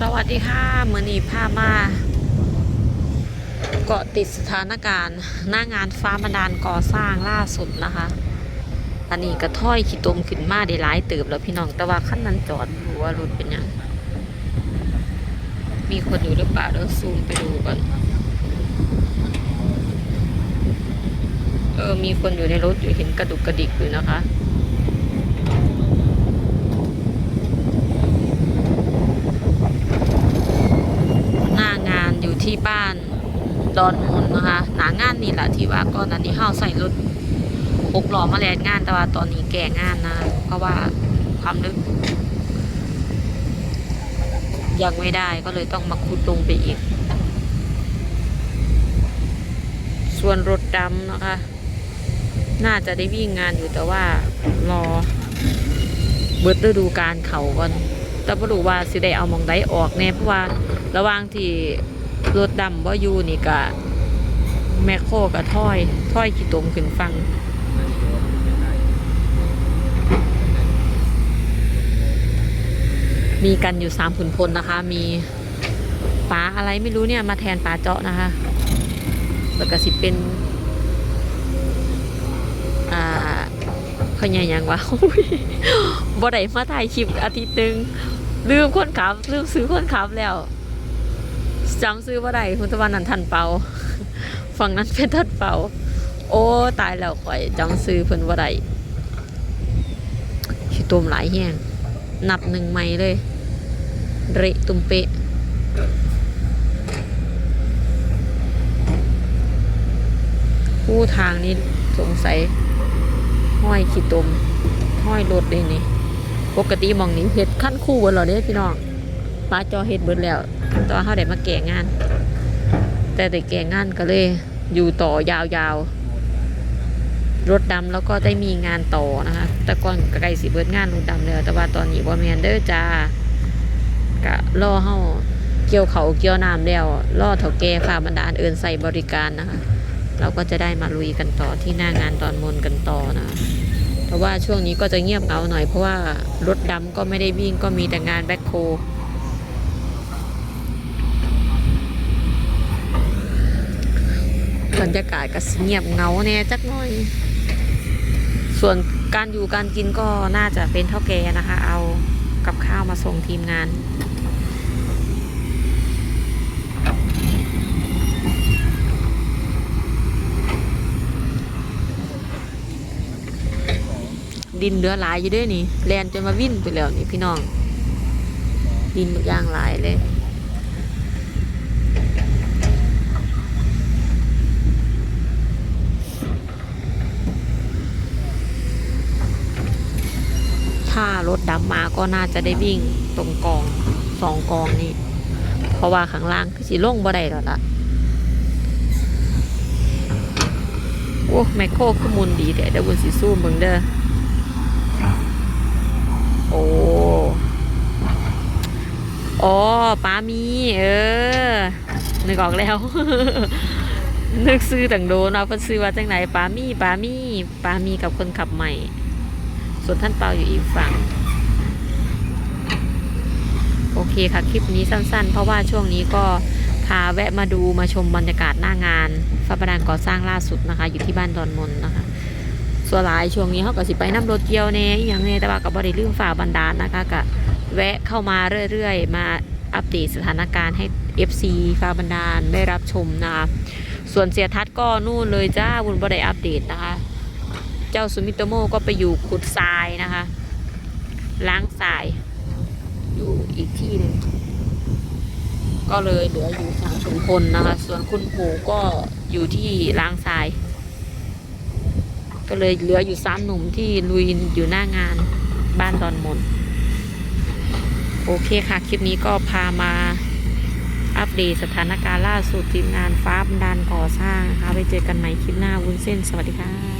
สวัสดีค่ะเมือนีพามา เกาะติดสถานการณ์ หน้างานฟ้าบันดาลก่อสร้างล่าสุดนะคะ อันนี้กระถ้อยขีตมขึ้นมาได้หลายเติบแล้วพี่น้องแต่ว่าขั้นนั้นจอดรู้ว่ารถเป็นยังมีคนอยู่หรือเปล่าเดี๋ยวซูมไปดูก่อนเออมีคนอยู่ในรถอยู่เห็นกระดุกกระดิกอยู่นะคะ หน้างานอยู่ที่บ้าน ดอนมูลนะคะ หนางานนี่แหละที่ว่าก่อนอันนี้เฮาใส่รถหกล้อมาแลนงานแต่ว่าตอนนี้แก่งานนะ เพราะว่าความลึก ยังไม่ได้ก็เลยต้องมาขุดลงไปอีก ส่วนรถดำนะคะ น่าจะได้วิ่งงานอยู่แต่ว่ารอเบิดฤดูการเขาก่อนแต่บ่รู้ว่าสิได้เอามองได้ออกแน่เพราะว่าระหว่างที่ รถดำบ่อยู่นี่ก็แมคโครกับถ้อยถ้อยขี้ตมขึ้นฟังมีกันอยู่สามขุนพลนะคะ มีปลาอะไรไม่รู้เนี่ย มาแทนปลาเจาะนะคะ แล้วก็สิเป็นอ่าพญายังวะบ่ได้มาถ่ายคลิปอาทิตย์หนึงลืมคนขับลืมซื้อคนขับแล้ว จำซื้อว่าไดคุณตะวันนันทันเปาฝั่งนั้นเป็นทันเปาโอ้ตายแล้วข่อยจำซื้อเพิ่นว่าไดชิตุมหลายแห้งนับหนึ่งไม่เลย เระตุมเปะผู้ทางนี้สงสัยห้อยขี้ตมห้อยรถเลยนี่ ปกติมองนี้เฮ็ดขั้นคู่เบิดแล้วเด้พี่น้องปลาจอเฮ็ดเบิดแล้ว ตอนเฮาได้มาแก่งาน แต่ได้แก่งานก็เลย อยู่ต่อยาวๆ รถดำแล้วก็ได้มีงานต่อนะคะ แต่ก่อนก็ใกล้สิเบิดงานรถดำแล้วแต่ว่าตอนนี้บ่แมนเด้อจ้ากะรอเฮาเกี่ยวเขาเกี่ยวน้ำแล้วรอเฒ่าแก่ฟ้าบันดาลเอินใส่บริการนะคะ เราก็จะได้มาลุยกันต่อที่หน้างานตอนมนกันต่อนะเพราะว่าช่วงนี้ก็จะเงียบเงาหน่อยเพราะว่ารถดำก็ไม่ได้วิ่งก็มีแต่งานแบ็คโคบ รรยากาศก็สเงียบเงาแน่จักหน่อย ส่วนการอยู่การกินก็น่าจะเป็นเท่าแกนะคะ เอากับข้าวมาส่งทีมงานดินเหลือหลายอยู่ด้วยนี่แลนจนมาวิ่นไปแล้วนี่พี่น้อง ดินย่างหลายเลย ถ้ารถดำมาก็น่าจะได้วิ่งตรงกองสองกองนี่เพราะว่าข้างล่างคือสิลงบ่ได้แล้วล่ะโอ้แมคโครคือมุนดีแต่เดี๋ยวบุญสิสู้มึงเด้อโอ้อ๋อป้ามี เออ นึกออกแล้ว นึกซื้อต่างโดนเอาเพิ่นซื้อว่าจังไหนป้ามีป้ามีป้ามีกับคนขับใหม่ ส่วนท่านเปาอยู่อีกฝั่ง โอเคค่ะ คลิปนี้สั้นๆ เพราะว่าช่วงนี้ก็พาแวะมาดูมาชมบรรยากาศหน้างานฟ้าประดานก่อสร้างล่าสุดนะคะ อยู่ที่บ้านดอนมนนะคะ ส่วนหลายช่วงนี้เขาก็สิไปน้ำรถเกี่ยวแน่อย่างแน่แต่ว่าก็บ่ได้ลืมฝ่าบันดาลนะคะก็แวะเข้ามาเรื่อยๆ มาอัปเดตสถานการณ์ให้ FC ฟ้าบันดาลได้รับชมนะคะส่วนเสียทัศน์ก็นู่นเลยจ้าบุญบ่ได้อัปเดตนะคะ เจ้าสุมิโตโมก็ไปอยู่ขุดทรายนะคะ ล้างทราย อยู่อีกที่หนึ่งก็เลยเหลืออยู่สามชุมพลนะคะ ส่วนคุณปู่ก็อยู่ที่ล้างทราย ก็เลยเหลืออยู่สามหนุ่มที่ลุยอยู่หน้างานบ้านดอนมน โอเคค่ะ คลิปนี้ก็พามาอัปเดตสถานการณ์ล่าสุดทีมงานฟ้าบันดาลก่อสร้างนะคะ ไปเจอกันใหม่คลิปหน้าวุ้นเส้น สวัสดีค่ะ